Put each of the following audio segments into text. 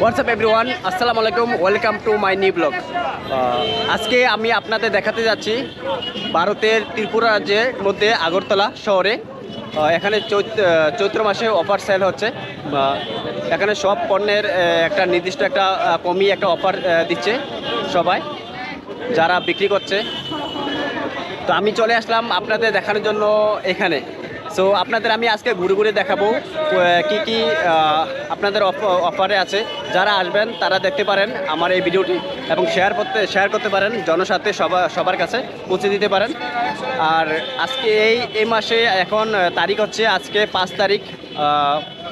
WhatsApp everyone আসসালামু আলাইকুম welcome to my new blog আজকে আমি আপনাদের দেখাতে যাচ্ছি ভারতের ত্রিপুরা রাজ্যের মধ্যে আগরতলা শহরে। এখানে চৈত- চৈত্র মাসে অফার সেল হচ্ছে। এখানে সব পণ্যের একটা নির্দিষ্ট একটা কমই একটা অফার দিচ্ছে সবাই, যারা বিক্রি করছে। তো আমি চলে আসলাম আপনাদের দেখানোর জন্য এখানে। সো আপনাদের আমি আজকে ঘুরে ঘুরে দেখাবো কি কি আপনাদের অফ- অফারে আছে। যারা আসবেন, তারা দেখতে পারেন আমার এই ভিডিওটি এবং শেয়ার করতে শেয়ার করতে পারেন, জনস্বার্থে সবার সবার কাছে পৌঁছে দিতে পারেন। আর আজকে এই এই মাসে এখন তারিখ হচ্ছে আজকে পাঁচ তারিখ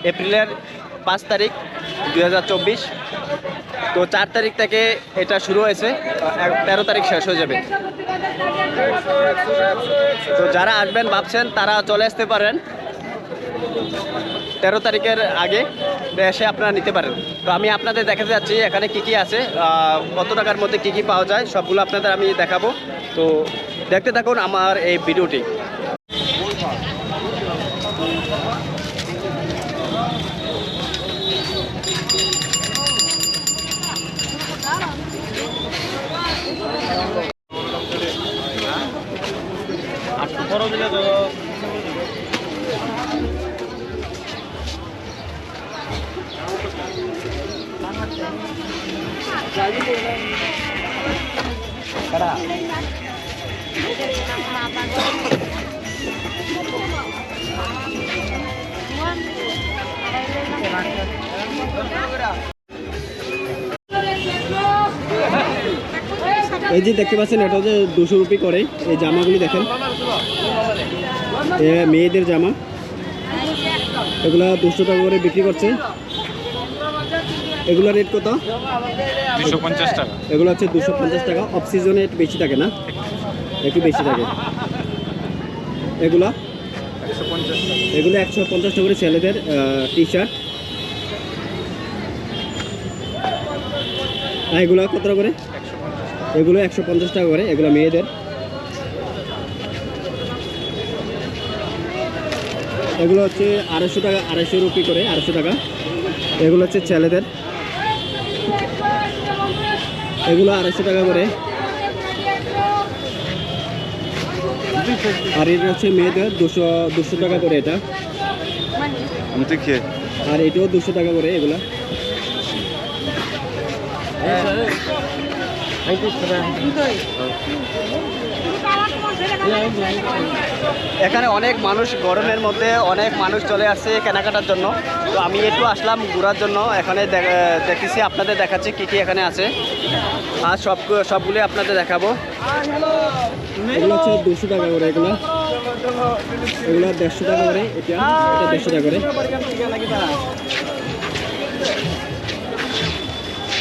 এপ্রিলের পাঁচ তারিখ দু হাজার চব্বিশ। তো চার তারিখ থেকে এটা শুরু হয়েছে, তেরো তারিখ শেষ হয়ে যাবে। তো যারা আসবেন, ভাবছেন তারা চলে আসতে পারেন। তেরো তারিখের আগে এসে আপনারা নিতে পারেন। তো আমি আপনাদের দেখাতে যাচ্ছি এখানে কি কি আছে কত টাকার মধ্যে কি কি পাওয়া যায়, সবগুলো আপনাদের আমি দেখাবো। তো দেখতে থাকুন আমার এই ভিডিওটি। এই যে দেখতে পাচ্ছেন এটা হচ্ছে দুশো রুপি করে। এই জামাগুলি দেখেন। মেয়েদের জামা। এগুলা দুশো টাকা করে বিক্রি করছে। এগুলা রেট কত? দুশো পঞ্চাশ টাকা। এগুলো হচ্ছে দুশো পঞ্চাশ টাকা। অফ সিজনে একটু বেশি থাকে না? একটু বেশি থাকে। এগুলা? এগুলো একশো পঞ্চাশ টাকা করে ছেলেদের টি শার্ট এগুলো কত করে? এগুলো একশো পঞ্চাশ টাকা করে এগুলো মেয়েদের। এগুলো হচ্ছে আড়াইশো টাকা আড়াইশো রুপি করে আড়াইশো টাকা। এগুলো হচ্ছে ছেলেদের। এগুলো আড়াইশো টাকা করে। আর এটা হচ্ছে মেয়েদের দুশো দুশো টাকা করে এটা। আর এটাও দুশো টাকা করে এগুলা। এখানে অনেক মানুষ গরমের মধ্যে, অনেক মানুষ চলে আসছে কেনাকাটার জন্য। তো আমি একটু আসলাম ঘোরার জন্য। এখানে দে- দেখতেছি, আপনাদের দেখাচ্ছি কি কি এখানে আছে। আর সব সবগুলি আপনাদের দেখাবো। হচ্ছে দুশো টাকা করে এগুলো। এগুলো দেড়শো টাকা করে এটা দেড়শো টাকা করে।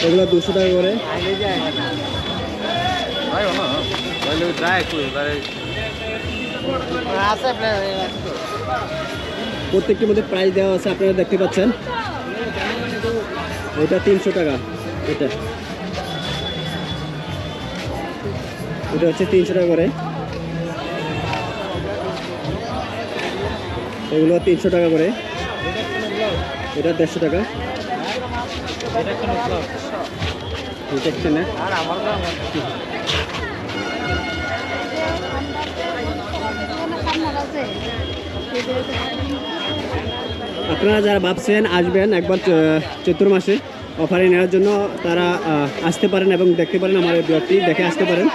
এগুলো দুশো টাকা করে। প্রত্যেকটির মধ্যে প্রাইস দেওয়া আছে, আপনারা দেখতে পাচ্ছেন। এটা তিনশো টাকা, এটা। এটা হচ্ছে তিনশো টাকা করে। এগুলো তিনশো টাকা করে। এটা দেড়শো টাকা। না আপনারা যারা ভাবছেন আসবেন একবার চতুর মাসে অফারে নেওয়ার জন্য তারা আসতে পারেন এবং দেখতে পারেন আমার এই ব্লগটি দেখে আসতে পারেন।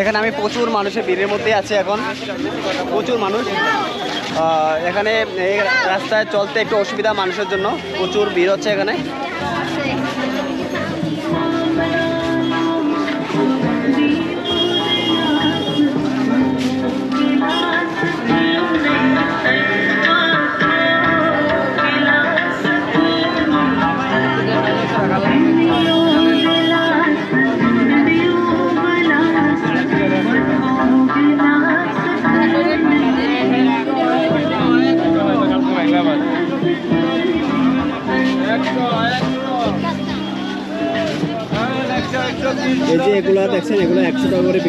দেখেন, আমি প্রচুর মানুষের ভিড়ের মধ্যে আছি এখন। প্রচুর মানুষ। এখানে রাস্তায় চলতে একটু অসুবিধা মানুষের জন্য। প্রচুর ভিড় হচ্ছে এখানে।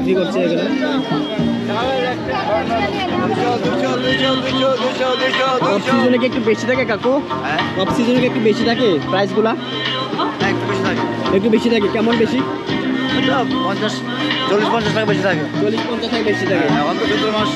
বিক্রি করছে এগুলো অফ সিজনে কি একটু বেশি থাকে কাকু? অফ সিজনে কি একটু বেশি থাকে প্রাইসগুলা একটু বেশি থাকে কেমন বেশি? পঞ্চাশ চল্লিশ পঞ্চাশ টাকা বেশি থাকে। চল্লিশ পঞ্চাশ টাকা বেশি থাকে এখন তো চৈত্র মাস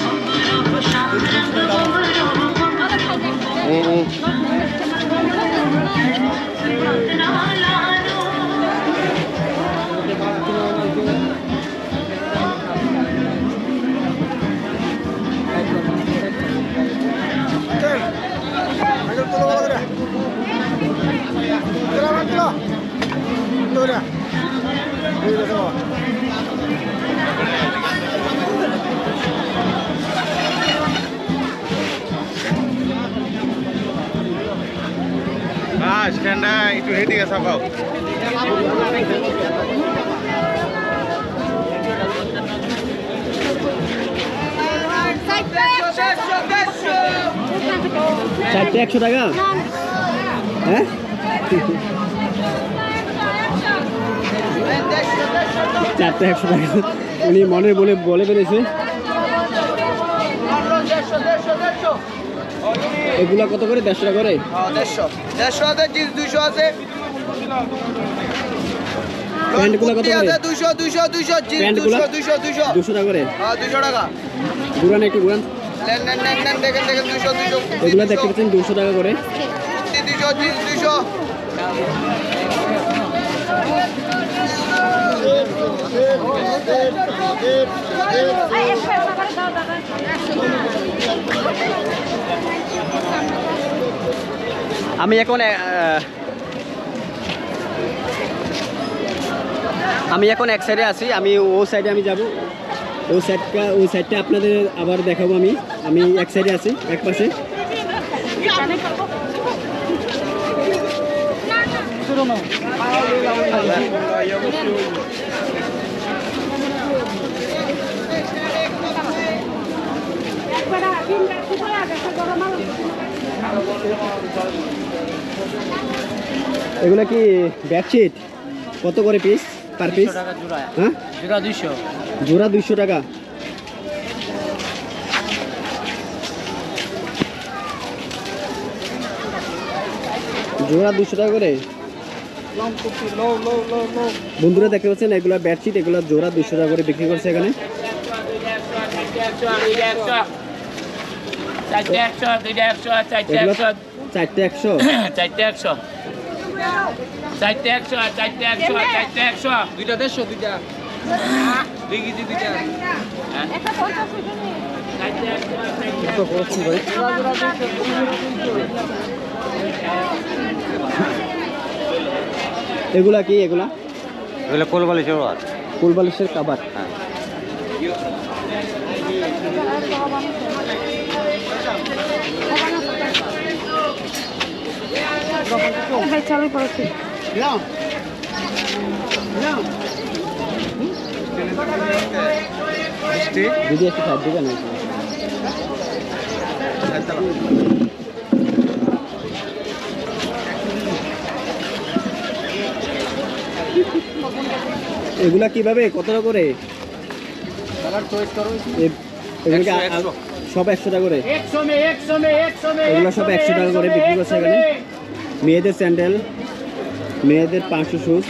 চারটে একশো টাকা? হ্যাঁ? চারটে একশো টাকা। উনি মনে বলে বলে ফেলেছে এগুলা কত করে? দেড়শো টাকা করে? দেড়শো। দেড়শো আছে দুইশো আছে। প্যান্টগুলো কত করে? আছে দুইশো দুইশো দুইশো জিন্স প্যান্টগুলো? দুইশো দুইশো দুইশো। দুশো টাকা করে? হ্যাঁ দুইশো টাকা। ঘুরান একটু ঘুরান। নেন নেন নেন নেন দেখেন দেখেন দুইশো দুইশো এগুলো দেখতে পাচ্ছেন দুশো টাকা করে। কুর্তি দুইশো জিন্স দুইশো। আমি এখন আমি এখন এক সাইডে আছি, আমি ও সাইডে আমি যাব। ও সাইডটা ওই সাইডটা আপনাদের আবার দেখাবো আমি। আমি এক সাইডে আছি, এক পাশে। এগুলো কি বেডশিট কত করে পিস পার পিস হ্যাঁ? জোড়া দুইশো। জোড়া দুইশো টাকা। জোড়া দুশো টাকা করে? বন্ধুরা দেখতে পাচ্ছেন এগুলো বেডশিট এগুলো জোড়া দুশো টাকা করে বিক্রি করছে এখানে। চারটে একশো? চারটে একশো। চারটে একশো চারটে একশো চারটে একশো চারটে চারটে একশো। দুইটা দেড়শো দুইটা। দুই কেজি দুইটা। চারটে একশো এগুলা কি এগুলা? এগুলো কোলবালি চৌড়া কুলবালিশের কাবার ভাই চালু করেছি যদি একটু সাহায্য দিবেন এগুলা কীভাবে? কত টাকা করে সব একশো টাকা করে? একশো মে একশো মে একশো মে এগুলো সব 100 টাকা করে বিক্রি করছে এখানে। মেয়েদের স্যান্ডেল মেয়েদের পাঁচশো শুজ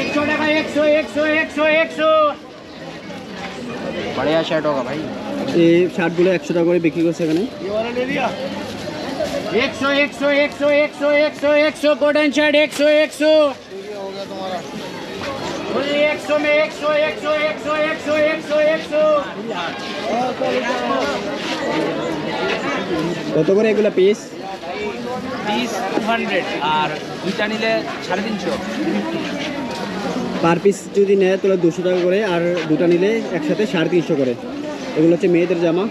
একশো টাকা একশো একশো একশো একশো बढ़िया शर्ट होगा भाई এই শার্টগুলো একশো টাকা করে বিক্রি করছে এখানে একশো একশো একশো একশো একশো একশো কটন শার্ট একশো একশো বলি একশো মে একশো একশো একশো একশো কত করে এগুলো পিস পিস টু হান্ড্রেড আর দুইটা নিলে সাড়ে তিনশো। পার পিস যদি নেয় তাহলে দুশো টাকা করে আর দুটো নিলে একসাথে সাড়ে তিনশো করে। এগুলো হচ্ছে মেয়েদের জামা।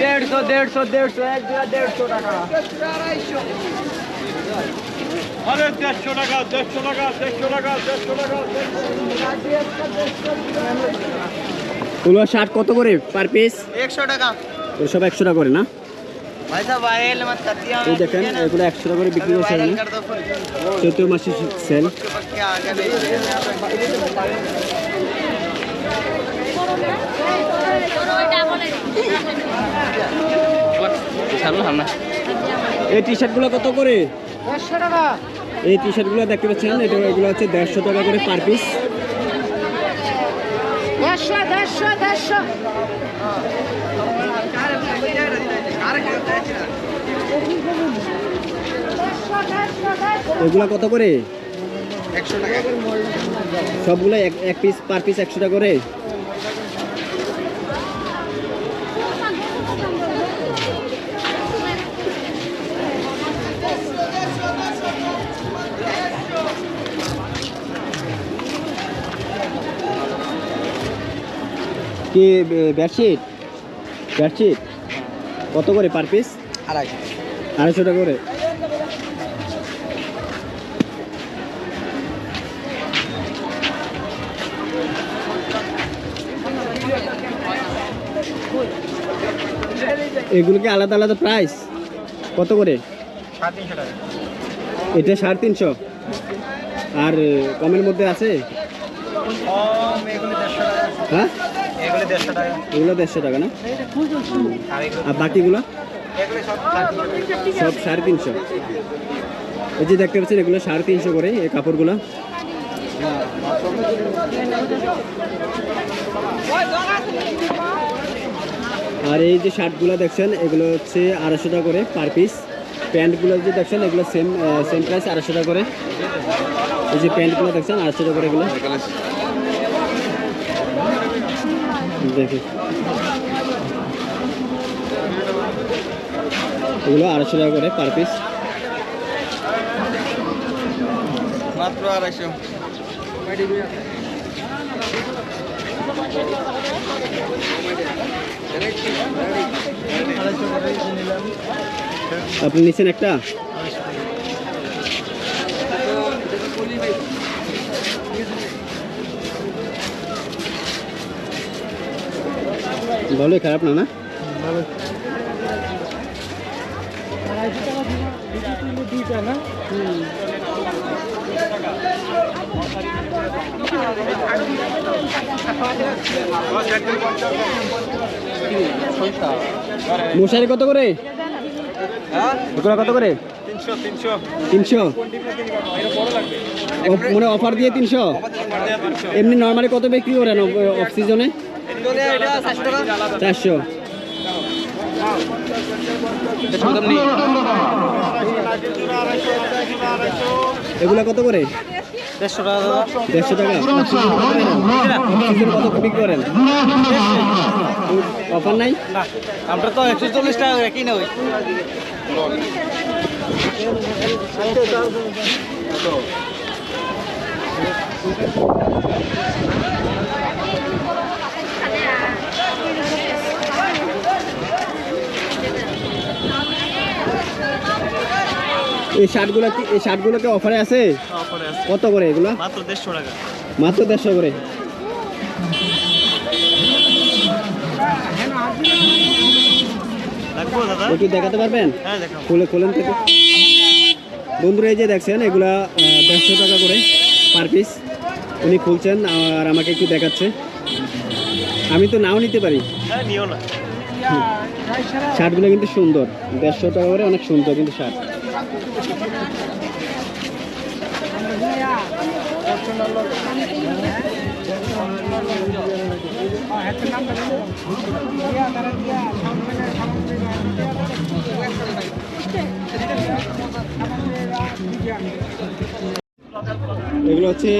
দেড়শো দেড়শো দেড়শো এক দেড়শো টাকা। আরে দেড়শো টাকা দেড়শো টাকা দেড়শো টাকা দেড়শো টাকা পুলো শার্ট কত করে পার পিস একশো টাকা। সব একশো টাকা করে না? এই দেখেন এগুলো একশো টাকা করে বিক্রি করছে চৈত্র মাসের সেল এই টি শার্টগুলো কত করে? দেড়শো টাকা। এই টি শার্টগুলো দেখতে পাচ্ছেন এটা এগুলো হচ্ছে দেড়শো টাকা করে পার পিস এগুলো কত করে? সবগুলো এক এক পিস পার পিস একশো টাকা করে। কি বেডশিট বেডশিট কত করে পার পিস আড়াইশো। আড়াইশো টাকা করে। এগুলো কি আলাদা আলাদা প্রাইস কত করে? এটা সাড়ে তিনশো। আর কমের মধ্যে আছে? হ্যাঁ? এগুলো দেড়শো টাকা। না? আর বাকিগুলো। সব সাড়ে তিনশো। এই যে দেখতে পাচ্ছেন, এগুলো সাড়ে তিনশো করে এই কাপড়গুলো। আর এই যে শার্টগুলো দেখছেন, এগুলো হচ্ছে আড়াইশো টাকা করে পার পিস প্যান্টগুলো যে দেখছেন, এগুলো সেম সেম প্রাইস আড়াইশো টাকা করে। এই যে প্যান্টগুলো দেখছেন, আড়াইশো টাকা করে এগুলো। দেখি। এগুলো আড়াইশো টাকা করে পার পিস মাত্র আড়াইশো। আপনি নিচ্ছেন একটা? ভালোই খারাপ না না? মশারি কত করে? কত করে? তিনশো। মানে অফার দিয়ে তিনশো? এমনি নর্মালি কত বিক্রি করেন অফ সিজনে চারশো। এগুলো কত করে? দেড়শো টাকা দেড়শো টাকা। কত বিক্রি করেন? অফার নাই? আমরা তো একশো চল্লিশ টাকা করে কিনে ওই। এই শার্টগুলো কি এই শার্টগুলোকে অফারে আছে? কত করে এগুলো? মাত্র দেড়শো টাকা। মাত্র দেড়শো করে। একটু দেখাতে পারবেন? হ্যাঁ খুলে খোলেন থেকে বন্ধুরা এই যে দেখছেন এগুলা দেড়শো টাকা করে পার পিস উনি খুলছেন আর আমাকে একটু দেখাচ্ছে। আমি তো নাও নিতে পারি। হ্যাঁ শার্টগুলো কিন্তু সুন্দর। দেড়শো টাকা করে অনেক সুন্দর কিন্তু শার্ট। এগুলো হচ্ছে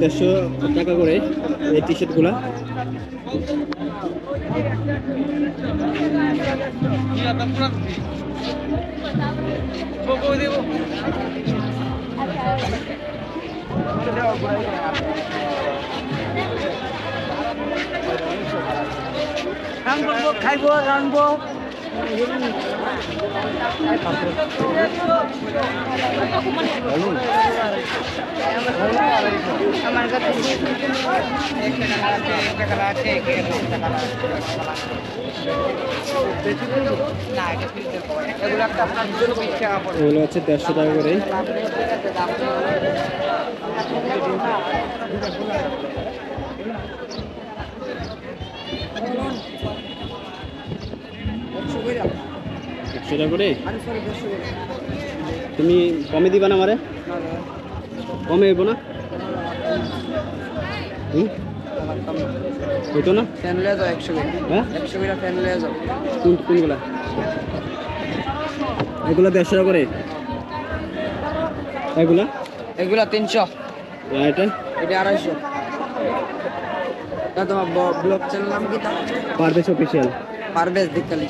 দেড়শো টাকা করে এই টি শার্টগুলো 嗯好的好的谢 হচ্ছে দেড়শো টাকা করে একশো টাকা করে? তুমি কমে দিবা না আমারে? কমে এবো না? হইতো না? ফ্যান লিয়ে যাও একশো করে। হ্যাঁ? একশো করে ফ্যান লিয়ে যাও। কোন কোনগুলা? এগুলো দেড়শো টাকা করে। এগুলা? এগুলা তিনশো। আর এটা? এটা আড়াইশো। তোমার ব্লগ চ্যানেল নাম কি তা পারবেশ অফিসিয়াল পারভেজ দিকালি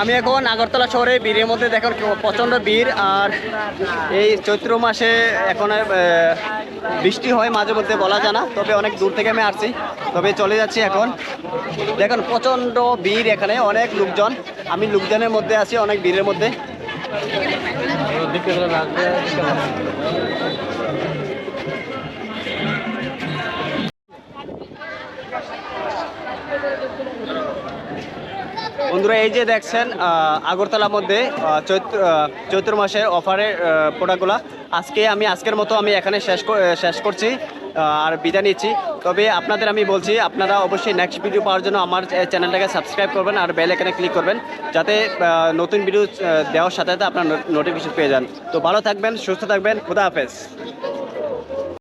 আমি এখন আগরতলা শহরে বীরের মধ্যে দেখুন প্রচণ্ড বীর আর এই চৈত্র মাসে এখন বৃষ্টি হয় মাঝে মধ্যে বলা যায় না, তবে অনেক দূর থেকে আমি আসছি, তবে চলে যাচ্ছি এখন। দেখুন, প্রচণ্ড বীর এখানে, অনেক লোকজন, আমি লোকজনের মধ্যে আছি, অনেক বীরের মধ্যে। বন্ধুরা, এই যে দেখছেন আগরতলার মধ্যে চৈত্র চৈত্র মাসের অফারের প্রোডাক্টগুলো আজকে আমি, আজকের মতো আমি এখানে শেষ শেষ করছি। আর বিদায় নিচ্ছি। তবে আপনাদের আমি বলছি, আপনারা অবশ্যই নেক্সট ভিডিও পাওয়ার জন্য আমার চ্যানেলটাকে সাবস্ক্রাইব করবেন আর বেল এখানে ক্লিক করবেন, যাতে নতুন ভিডিও দেওয়ার সাথে সাথে আপনার নোটিফিকেশন পেয়ে যান। তো ভালো থাকবেন, সুস্থ থাকবেন, খুদা হাফেজ।